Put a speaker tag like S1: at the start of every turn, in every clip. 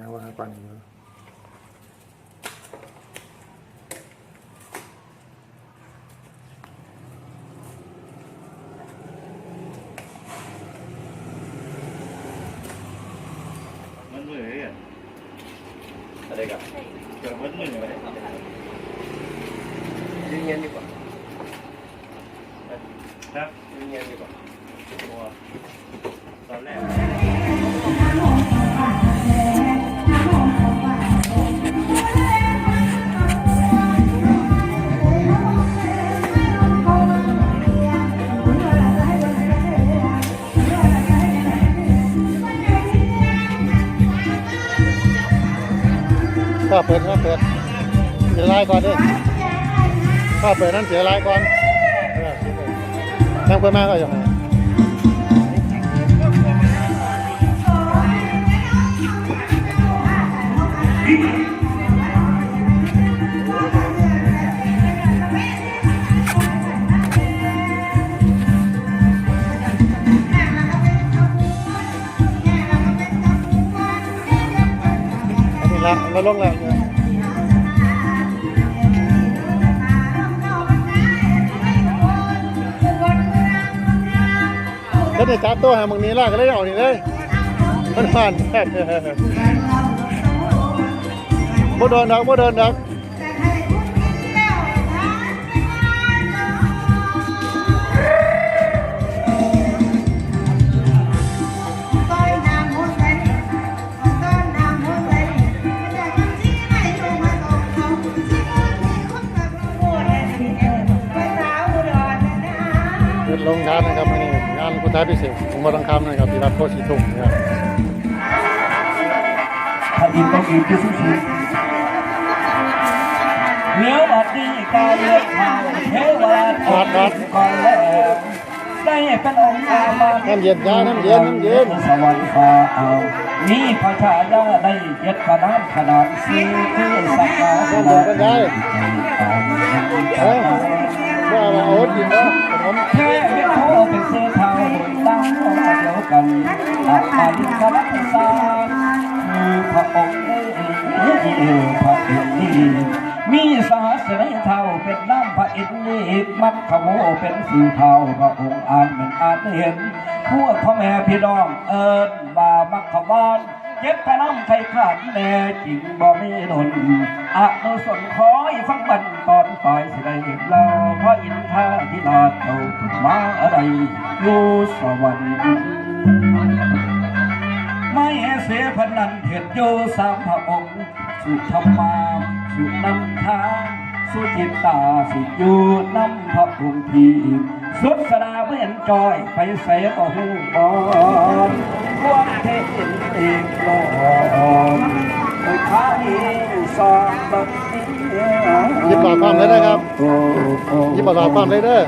S1: สีงามว่าปานนี้
S2: มันมือเลยอะ
S3: อะไรกับ
S2: เกิดมันมือเลย
S3: ยืนเงียนดีกว่าเงียนดีกว่า
S2: ตัวตอ
S1: เปิดเปิดเสียลายก่อนดิข้าเปิดนั่นเสียลายก่อนเออนั่งเปิดมาก็อย่างไรอัน ละเราลงแล้วเนี่ยแล้วเนี่ยจับตัวหามึงนี้ล่ะก็เลยเอานี่เลยมันผ่านแทบบ่โดนดอกบ่โดนดอก พิเศษของวัดรังคำนะครับที่วัดโพธิ์สีทุ่งนะครับ
S4: ถ้าอินต้องอินที่สุดเลี้ยวบัดนี้การเลือกทางเทวราชก่อนแล้วได้เป็นองค์อามา
S1: น้ำเย็นจ้าน้ำเย็นน้ำเย็น
S4: สวรรค์ฟ้าเอามีพระชายาได้เจ็ดขนาดขนาดสี่คือสักการะ
S1: น้ำเย็นกันได้เอ้ยว่ามาโอ๊ตกินเนาะขนม
S4: เดียวกันตัดมาดิครัสาคือพระองค์พระอินทร์มีสหัสในเท่าเป็นน้ำพระอินทร์มักขโมเป็นสีเทาพระองค์อ่านเหมือนอ่านเห็นพวกพ่อแม่พี่น้องเอิญว่ามักขบานเจ็บพระน้ำไข่ขาดแน่จริงบ่มีหนนอะโนสนคอยฟังบันตอนปลายสิได้เห็นเราพระอินทราที่นาเจ้ามาอะไรอยู่สวรรค์ ไม่เสียพนันเหตุโยสามพระองค์สุธรรมาสุนำทางสุจิตตาสิอยู่นำพระองค์ทีสุดสดาเวียนจอยไปใส่ก็หูบอนความเทศเอกลอนสุดท้ายสองบัดนี้
S1: หยิบหลอดความเลยนะครับหยิบหลอดความเลยเด้อ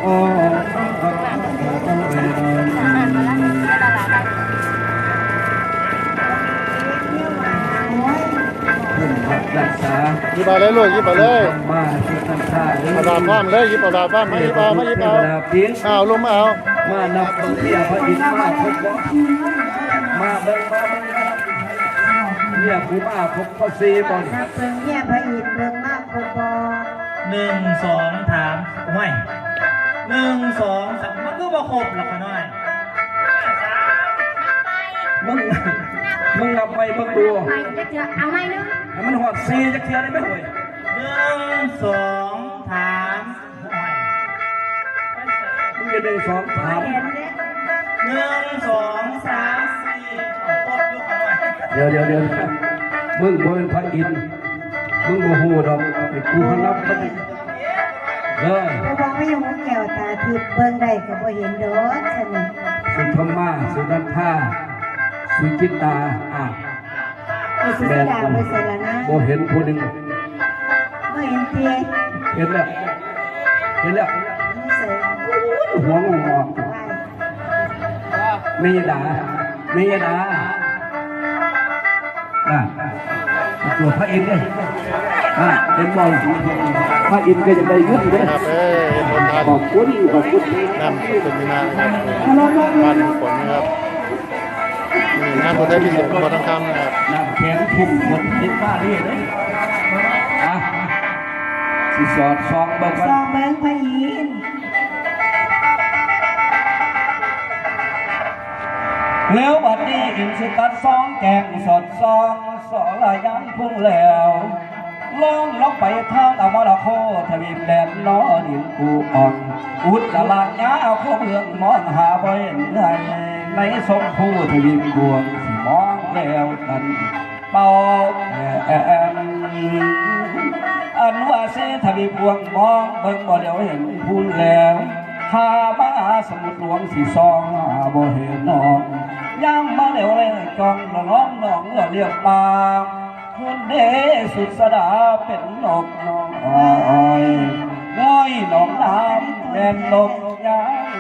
S1: าหยิบเอาเลยลูกหยิบเอาเลย
S4: มาที่ทันท่า
S1: เอาหลอดความเลยหยิบเอาหลอดความมาหยิบเอามาหยิบเอา
S4: เพียง
S1: เอาลงมาเอา
S4: มานับเบิ่งเที่ยพระอินทร์มาพบบ่มาเบิ่งมาเบิ่งเนี่ยคือมาพบพระศรีบ่น
S5: นับเบิ่งเนี่ยพระอินทร์เบิ่งมากพบบอ
S6: หนึ่งสองถามห้วยหนึ่งสองสามมันก็บ่ครบหรอกขะน้อย
S4: มึง มึงนับไปเบิ่งดู
S5: ไปจะเจอเอาไหมนึง
S4: ให้มันหอดซีจักเที่ยได้ไหมเว้ย
S6: หนึ่งสองถามห้วย
S4: มึงจะหนึ่งสองสาม
S5: เห็นเนี่ย
S6: หนึ่งสองสามสี่เอาครบยกขะน้อย
S4: เดี๋ยวเดี๋ยวเดี๋ยวมึงบ่เป็นพระอินทร์มึงบ่ฮู้ดอกไอ้กูเขานับมันเออ
S5: พระบอกไม่ยอมแก้วตาทิพย์เบิ่งได้ก็บ่เห็นดอกสนิท
S4: สุธรรมาสุนันทา สุจิตตาอะ
S5: ไอ้สุดาไปใส่ละนะ
S4: บ่เห็นผู้หนึ่ง
S5: บ่เห็นเตีย
S4: เห็นแล้วเห็นแล้ว
S5: ไม่ใส่
S4: หัวงอก
S5: ไป
S4: เมยดาเมยดาอะตัวพระอินทร์เนี่ยอะเห็นบอลพระอินทร์ก็จะได้เงินเลย
S1: ครับเอ้ยบนทาน
S4: ขอบคุณขอบคุณ
S1: น้ำสุดมีนานะครับบ้านฝนนะครับ งานบุญได้พิเศษบนทองคำนะครับ
S4: น้ำแข็งทุ่มฝนติดฟ้านี่เลยอะสิสอดซองเบิ่ง
S5: ซองเบิ้งพระอินทร์
S4: แล้วบัดนี้อินสิตัดซองแกงสดซองสอลายันพุ่งแล้วลองลองไปทางอมรโคทวีปแดนนอดินกูอ่อนอุดตลาดยาเอาข้อเมืองมอนหาบ่เห็นไง ในสมผู้ทวีปบวงสมองแล้วกันเป่าแอนอันว่าเสทวีปบวงมองเบิ่งบ่เดียวเห็นพูนแล้วหามาสมุดหลวงสีซองหาบ่เห็นน้องย่างมาเดี๋ยวเลยจองน้องน้องเรียกปากคุณเดสุดสดาเป็นนกน้องอ้อย น้อยน้องน้ำแม่นนกยาง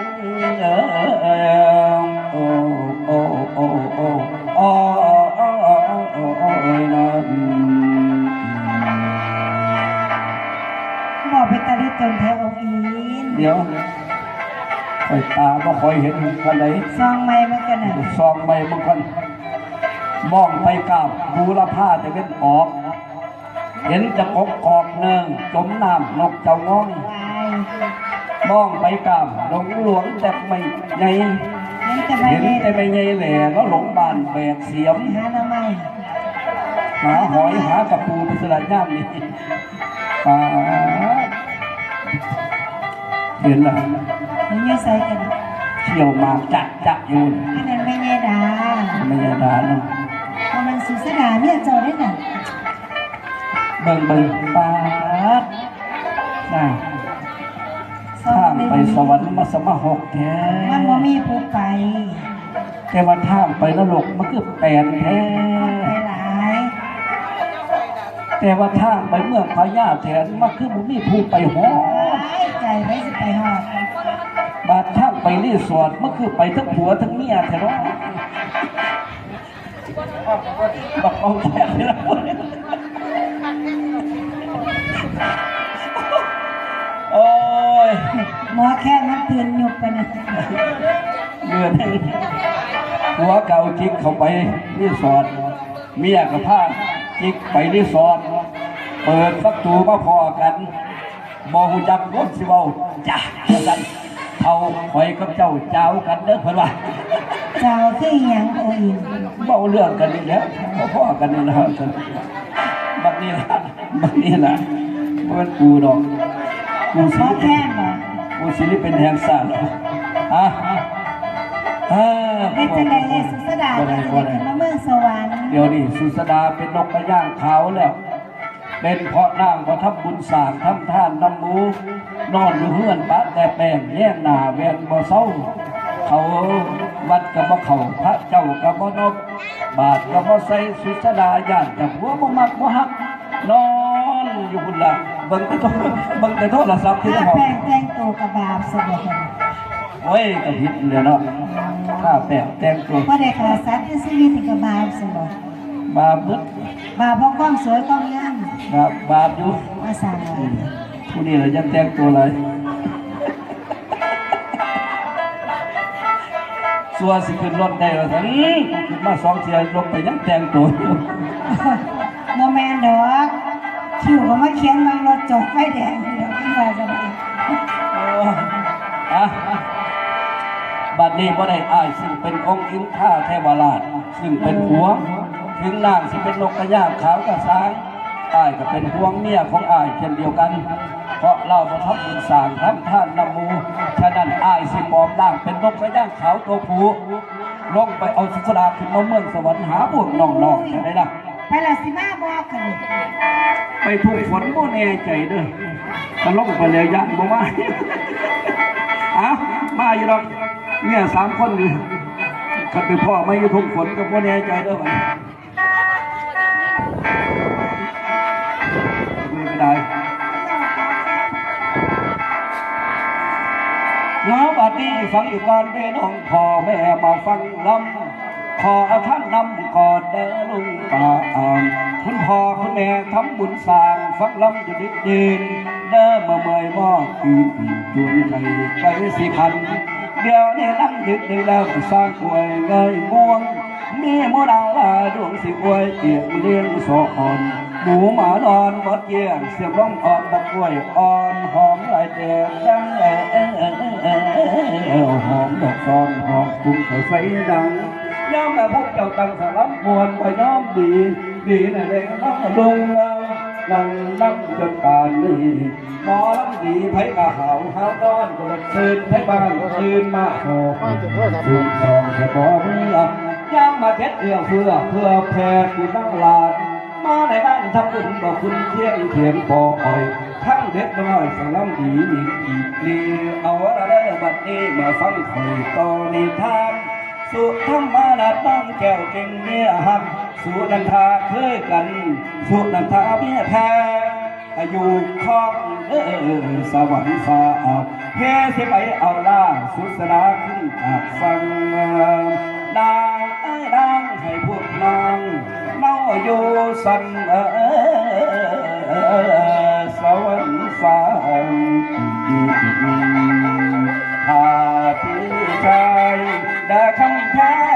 S4: เออโอ้โอ้โอ้โอ้โอ้โอ้โอ้โอ้โอ้นั่น
S5: บอกไปตาลิตนแท้องค์อิน
S4: เดี๋ยวคอยตาบ่คอยเห็นกันไหน
S5: ซองไม้มันกันน่ะ
S4: ซองใบบางคนมองไปกราบบูรพาจะเป็นออก เห็นจะกบกอกเนืองจมน้ำนกเจ้าง้อง
S5: วาย
S4: มองไปกราบหลงหลวงแต่ไม่ใหญ่
S5: เห็นแต่ใบ
S4: เห็น
S5: เล็
S4: แต่ไม่ใหญ่แหล่แล้วหลงบานแบกเสียม
S5: หาหน้าไม้
S4: หาหอยหากระปูพิสระย่ามนี่ปลาเห็นละ
S5: มันอยืใส่กัน
S4: เชี่ยวหมากจัดจักอยูน
S5: อันนั้นไม่แย่ดา
S4: ไม่ยาดาเนาะ
S5: เพราะมันสุสดาเนี่ยเจ้าได้น่ะ
S4: เบิ่งเบิ่งปาดน่า
S5: ซอง
S4: ข้าม
S5: ไม่
S4: ไป
S5: มี
S4: สวรรค์มาสมาหกแท้
S5: มันบ่มีผู้ไป
S4: แต่ว่าข้ามไปนรกมันคือแปลนแท้
S5: ไปหลาย
S4: แต่ว่าข้ามไปเมืองพญาแถนมันคือบุมีผู้ไปหอด
S5: หลายใจไว้สิไปหอด
S4: บาดข้ามไปรีสอร์ทมันคือไปทั้งผัวทั้งเมียแท้เนาะบอกเอาแค่นี้ละ
S5: หมอแค่มันตื่นหยุบไปนะ
S4: เงินหัวเก่าจิกเข้าไปรีสอร์ทเมียกับผ้าจิกไปรีสอร์ทเปิดประตูมาพอกันมองจักรถสิเบาจ้าสันเอาคอยกับเจ้าเจ้ากันเด้อเพิ่นว่า
S5: เจ้าคืออหยังโออิน
S4: เบาเรื่องกันนี่แหล้วพ่อๆกันนี่นะบัดนี้ล่ะบัดนี้ล่ะบ่มันกูดอกกู
S5: หม
S4: สิ
S5: อแค่บ่
S4: กูสิเป็นแห่งศาสตร์อะอ่า
S5: เป็นจังได๋เลยสุสดา
S4: บ่
S5: จะ
S4: ได้
S5: ได้
S4: บ่
S5: ขึ้น
S4: ได้
S5: มาเมืองสวรรค์
S4: เดี๋ยวนี้สุสดาเป็นนกกระย่างขาวแล้ว เป็นเพราะนางพอทับบุญสร้างทำท่านนำหมูนอนอยู่เฮือนปะแต่แป้งแย่งหน้าเวียนบ่เศร้าเขาวัดกับบ่เขาพระเจ้ากับบ่นกบาทกับบ่ใส่สุสดาย่านกับหัวบ่มักบ่ฮักนอนอยู่พุ่นละเบิ่งแต่โทรเบิ่งแต่โทรศัพท์ที่
S5: ถ้า
S4: ห้อง
S5: แป้งแต่งตัวกับบาปซะบ่
S4: โอ้ยก็ผิดเลยเนาะถ้าแป้งแต่งตัว
S5: บ่ได้ขาสัตว์ในชีวิตนี่ก็บาปซะบ่
S4: บาปมึด
S5: บาปเพราะความสวยความงาม
S4: บาปบาปอยู่
S5: มาสร้างไว้
S4: ผู้นี้เรายังแต่งตัวเลยสัวสิขึ้นรถได้แล้วสิขึ้นมาสองเทียรถไปยังแต่งตัวอยู่
S5: บ่แม่นดอก คิวก็มาเขียนวางรถจอดไฟแดงนี่ดอกขึ้นมาก็ได้
S4: อะบัดนี้บ่ได้อายซึ่งเป็นองค์อินท่าเทวราช ซึ่งเป็นหัว ถึงนางสิเป็นนกกระยางขาวกระซ้างอ้ายก็เป็นห่วงเมียของอ้ายเช่นเดียวกัน เพราะเราประทับบุญสางทำท่านนำมูฉะนั้นอายสิปลอมร่างเป็นนกกระย่างขาวตัวผู้ลงไปเอาสุสดาขึ้นมาเมืองสวรรค์หาพวกน้องๆจะได้ล่ะ
S5: ไปละสิมาบอกกัน
S4: ไปถูกฝนบ่แน่ใจเด้อตลกไปเลยยันบ่มาอะมาอยู่ดอกเนี่ยสามคนอยู่คันไปพ่อไม่ยู่ถูกฝนก็บ่แน่ใจเด้อบัดนี้ไม่ได้น้าบัดนี้ฟังอยู่การเป็นน้องพ่อแม่มาฟังลำ ขอท่านนำกอนเด้อลุงป่าอ่านคุณพ่อคุณแม่ทำบุญสร้างฟังลำอยู่ดิดดินเด้อมาเมยมอกคืนจวนไก่ไก่สิพัน เดี๋ยวนี้นั่งดึกดึกแล้วสร้างกล้วยเงยม่วง มีหมูดาวลาดวงสิอวยเอียงเลี้ยงสอนหมูหมานอนหมดเยี่ยงเสียบร้องอ่อนตะกล้วยอ่อนหอมลายแดงดังเออเอหอมดอกซอนหอมกุ้งเขาไฟดัง ย่อมแต่พวกเจ้าตังสลับมวลไปย่อมดีดีในะเด็กน้องลงเรานั่งนั่งจนป่านนี้หมอลำดีไผกะหาวหาวต้อนกระคืนไผบ้านคืนมาโห
S1: มาจุดโทษครับ
S4: คืนสองแค่บ่เมื่อย่างมาเท็ดเอื้อเพื่อเพื่อแผ่คุณนั่งลานมาในบ้านทำบุญบอกคุณเที่ยงเขียนปออ่อยทั้งเด็กน้อยสลัมดีมีอีกลีเอาละเด้อบัดนี้มาฟังคุยต่อนิทาน สุธรรมานาต้องแก้วเก่งเมียหักสุนันทาเคยกัน สุนันทาเมียแพ้อายุข้องเออสวรรค์ฟ้าเฮสิไปเอาล่าสุสนาขึ้นจากฟังดางไอ้ดางให้พวกน้องเมาอยู่สันเออสวรรค์ฟ้าถ้าพี่ชายได้คำ แพ้